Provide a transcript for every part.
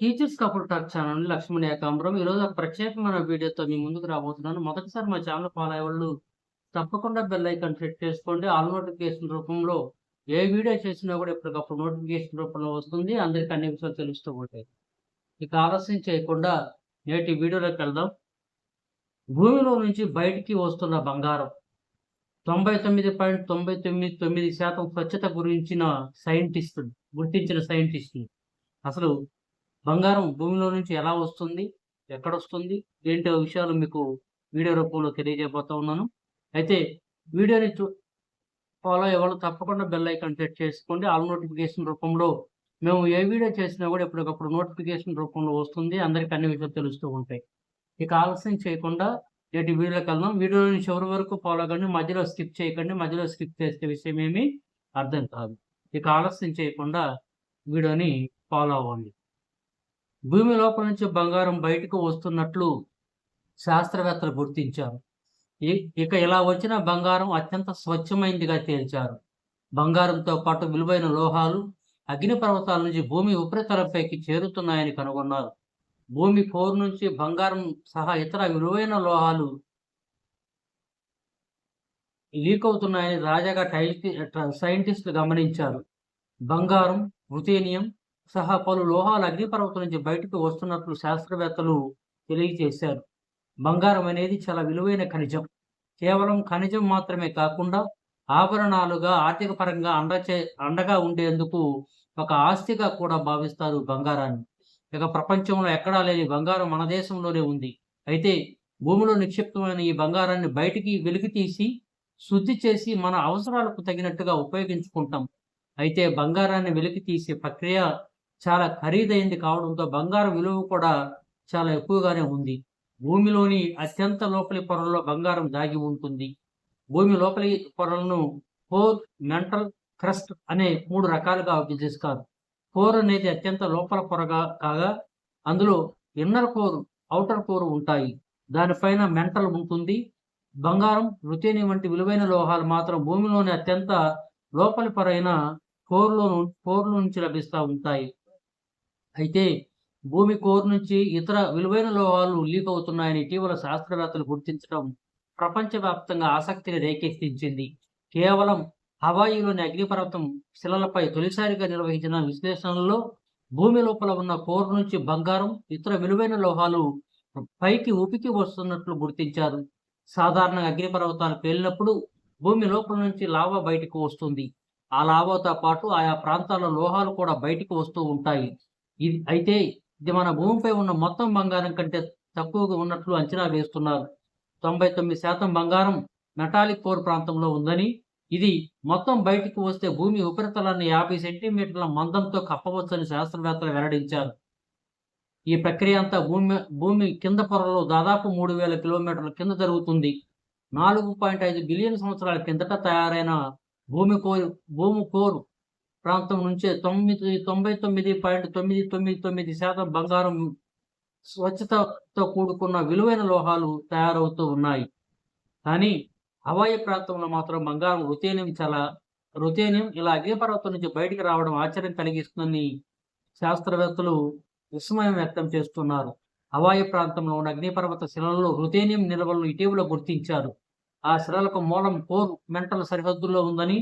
Teachers couple talk channel Lakshman Ekambaram. రోజు ఒక ప్రత్యేకమైన వీడియోతో మీ ముందుకు రాబోతున్నాను. మొదటిసారి మా ఛానల్ ఫాలో అయ్యే తప్పకుండా బెల్ ఐకాన్ సెట్ చేసుకోండి. ఆల్ నోటిఫికేషన్ రూపంలో ఏ వీడియో చేసినా కూడా ఎప్పటికప్పుడు నోటిఫికేషన్ రూపంలో వస్తుంది. అందరికీ అన్ని విషయాలు తెలుస్తూ ఉంటాయి. ఇక ఆలస్యం చేయకుండా నేటి వీడియోలోకి వెళ్దాం. భూమిలో నుంచి బయటికి వస్తున్న బంగారం తొంభై తొమ్మిది పాయింట్ తొంభై తొమ్మిది తొమ్మిది శాతం స్వచ్ఛత గురించిన సైంటిస్టులు గుర్తించిన సైంటిస్టులు అసలు బంగారం భూమిలో నుంచి ఎలా వస్తుంది? ఎక్కడ వస్తుంది ఏంటి విషయాలు మీకు వీడియో రూపంలో తెలియజేయబోతా ఉన్నాను. అయితే వీడియోని చూ ఫాలో అవ్వాలి. తప్పకుండా బెల్ ఐకాన్ సెట్ చేసుకోండి. ఆల్ నోటిఫికేషన్ రూపంలో మేము ఏ వీడియో చేసినా కూడా ఎప్పటికప్పుడు నోటిఫికేషన్ రూపంలో వస్తుంది. అందరికీ అన్ని విషయాలు తెలుస్తూ ఉంటాయి. ఇక ఆలస్యం చేయకుండా నేటి వీడియోకి వెళ్దాం. వీడియోని చివరి వరకు ఫాలో కండి. మధ్యలో స్కిప్ చేయకండి. మధ్యలో స్కిప్ చేసే విషయం ఏమీ అర్థం కాదు. ఇక ఆలస్యం చేయకుండా వీడియోని ఫాలో అవ్వండి. భూమి లోపల నుంచి బంగారం బయటకు వస్తున్నట్లు శాస్త్రవేత్తలు గుర్తించారు. ఇ- ఇక ఇలా వచ్చిన బంగారం అత్యంత స్వచ్ఛమైందిగా తేల్చారు. బంగారంతో పాటు విలువైన లోహాలు అగ్నిపర్వతాల నుంచి భూమి ఉపరితలంపైకి చేరుతున్నాయని కనుగొన్నారు. భూమి కోర్ నుంచి బంగారం సహా ఇతర విలువైన లోహాలు లీక్ అవుతున్నాయని తాజాగా టైల్ సైంటిస్టులు గమనించారు. బంగారం రుతేనియం సహా పలు లోహాలు అగ్నిపర్వతం నుంచి బయటకు వస్తున్నట్లు శాస్త్రవేత్తలు తెలియజేశారు. బంగారం అనేది చాలా విలువైన ఖనిజం. కేవలం ఖనిజం మాత్రమే కాకుండా ఆభరణాలుగా ఆర్థిక పరంగా అండచే అండగా ఉండేందుకు ఒక ఆస్తిగా కూడా భావిస్తారు బంగారాన్ని. ఇక ప్రపంచంలో ఎక్కడా లేని బంగారం మన దేశంలోనే ఉంది. అయితే భూమిలో నిక్షిప్తమైన ఈ బంగారాన్ని బయటికి వెలికి తీసి శుద్ధి చేసి మన అవసరాలకు తగినట్టుగా ఉపయోగించుకుంటాం. అయితే బంగారాన్ని వెలికి తీసే ప్రక్రియ చాలా ఖరీదైంది కావడంతో బంగారం విలువ కూడా చాలా ఎక్కువగానే ఉంది. భూమిలోని అత్యంత లోపలి పొరల్లో బంగారం దాగి ఉంటుంది. భూమి లోపలి పొరలను ఫోర్ మెంటల్ క్రస్ట్ అనే మూడు రకాలుగా విభజిస్తారు. కోర్ అనేది అత్యంత లోపల పొరగా కాగా అందులో ఇన్నర్ కోర్ అవుటర్ కోర్ ఉంటాయి. దానిపైన మెంటల్ ఉంటుంది. బంగారం రుతేని వంటి విలువైన లోహాలు మాత్రం భూమిలోని అత్యంత లోపలి పొరైన కోర్లో కోర్ల నుంచి లభిస్తూ ఉంటాయి. అయితే భూమి కోర్ నుంచి ఇతర విలువైన లోహాలు లీక్ అవుతున్నాయని ఇటీవల శాస్త్రవేత్తలు గుర్తించడం ప్రపంచవ్యాప్తంగా ఆసక్తిని రేకెత్తించింది. కేవలం హవాయిలోని అగ్నిపర్వతం శిలలపై తొలిసారిగా నిర్వహించిన విశ్లేషణలో భూమి లోపల ఉన్న కోర్ నుంచి బంగారం ఇతర విలువైన లోహాలు పైకి ఉపికి వస్తున్నట్లు గుర్తించారు. సాధారణంగా అగ్నిపర్వతాలు పేలినప్పుడు భూమి లోపల నుంచి లావా బయటకు వస్తుంది. ఆ లావాతో పాటు ఆయా ప్రాంతాల్లో లోహాలు కూడా బయటకు వస్తూ ఉంటాయి. ఇది అయితే ఇది మన భూమిపై ఉన్న మొత్తం బంగారం కంటే తక్కువగా ఉన్నట్లు అంచనా వేస్తున్నారు. తొంభై తొమ్మిది శాతం బంగారం మెటాలిక్ కోర్ ప్రాంతంలో ఉందని ఇది మొత్తం బయటికి వస్తే భూమి ఉపరితలాన్ని యాభై సెంటీమీటర్ల మందంతో కప్పవచ్చని శాస్త్రవేత్తలు వెల్లడించారు. ఈ ప్రక్రియ అంతా భూమి భూమి కింద పొరలో దాదాపు మూడు వేల కిలోమీటర్ల కింద జరుగుతుంది. నాలుగు పాయింట్ ఐదు బిలియన్ సంవత్సరాల కిందట తయారైన భూమి కోరు భూమి కోరు ప్రాంతం నుంచే తొమ్మిది తొంభై తొమ్మిది పాయింట్ తొమ్మిది తొమ్మిది తొమ్మిది శాతం బంగారం స్వచ్ఛతతో కూడుకున్న విలువైన లోహాలు తయారవుతూ ఉన్నాయి. కానీ హవాయి ప్రాంతంలో మాత్రం బంగారం రుతేనియం చాలా రుతేనియం ఇలా అగ్నిపర్వతం నుంచి బయటికి రావడం ఆశ్చర్యం కలిగిస్తుందని శాస్త్రవేత్తలు విస్మయం వ్యక్తం చేస్తున్నారు. హవాయి ప్రాంతంలో ఉన్న అగ్నిపర్వత శిలలలో రుతేనియం నిల్వలను ఇటీవల గుర్తించారు. ఆ శిలలకు మూలం కోర్ మెంటల్ సరిహద్దుల్లో ఉందని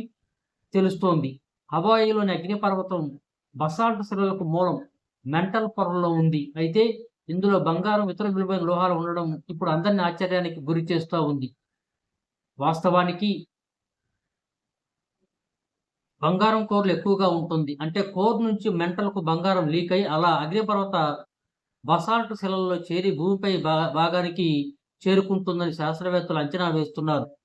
తెలుస్తోంది. హవాయిలోని అగ్నిపర్వతం బసాల్ట్ శిలలకు మూలం మెంటల్ పొరలో ఉంది. అయితే ఇందులో బంగారం ఇతర విలువైన లోహాలు ఉండడం ఇప్పుడు అందరిని ఆశ్చర్యానికి గురి చేస్తూ ఉంది. వాస్తవానికి బంగారం కోర్లు ఎక్కువగా ఉంటుంది. అంటే కోర్ నుంచి మెంటల్కు బంగారం లీక్ అయి అలా అగ్నిపర్వత బసాల్ట్ శిలల్లో చేరి భూమిపై భా- భాగానికి చేరుకుంటుందని శాస్త్రవేత్తలు అంచనా వేస్తున్నారు.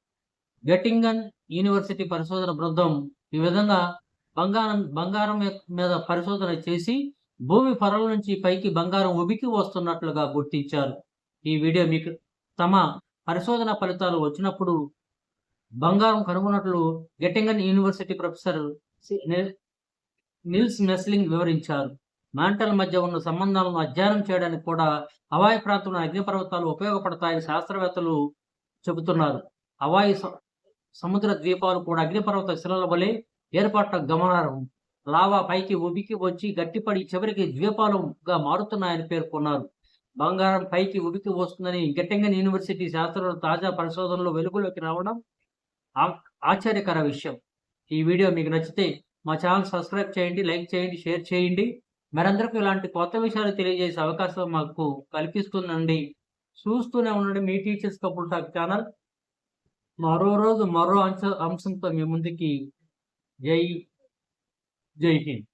గెటింగన్ యూనివర్సిటీ పరిశోధన బృందం ఈ విధంగా బంగారం బంగారం మీద పరిశోధన చేసి భూమి పొరల నుంచి పైకి బంగారం ఉబికి వస్తున్నట్లుగా గుర్తించారు. ఈ వీడియో మీకు తమ పరిశోధన ఫలితాలు వచ్చినప్పుడు బంగారం కనుగొన్నట్లు గెటింగన్ యూనివర్సిటీ ప్రొఫెసర్ నిల్స్ మెస్లింగ్ వివరించారు. మాంటల్ మధ్య ఉన్న సంబంధాలను అధ్యయనం చేయడానికి కూడా హవాయి ప్రాంతంలో అగ్నిపర్వతాలు ఉపయోగపడతాయని శాస్త్రవేత్తలు చెబుతున్నారు. హవాయి సముద్ర ద్వీపాలు కూడా అగ్నిపర్వత శిలల వలె ఏర్పాట్ల గమనార్హం. లావా పైకి ఉబికి వచ్చి గట్టిపడి చివరికి ద్వీపాలుగా మారుతున్నాయని పేర్కొన్నారు. బంగారం పైకి ఉబికి వస్తుందని గెట్టంగన్ యూనివర్సిటీ శాస్త్రంలో తాజా పరిశోధనలు వెలుగులోకి రావడం ఆశ్చర్యకర విషయం. ఈ వీడియో మీకు నచ్చితే మా ఛానల్ సబ్స్క్రైబ్ చేయండి లైక్ చేయండి షేర్ చేయండి. మరందరికీ ఇలాంటి కొత్త విషయాలు తెలియజేసే అవకాశం మాకు కల్పిస్తుందండి. చూస్తూనే ఉండండి మీ టీచర్స్ కపుల్ టాక్ ఛానల్. మరో రోజు మరో అంశ అంశంతో మీ ముందుకి જય જય હિન્દ.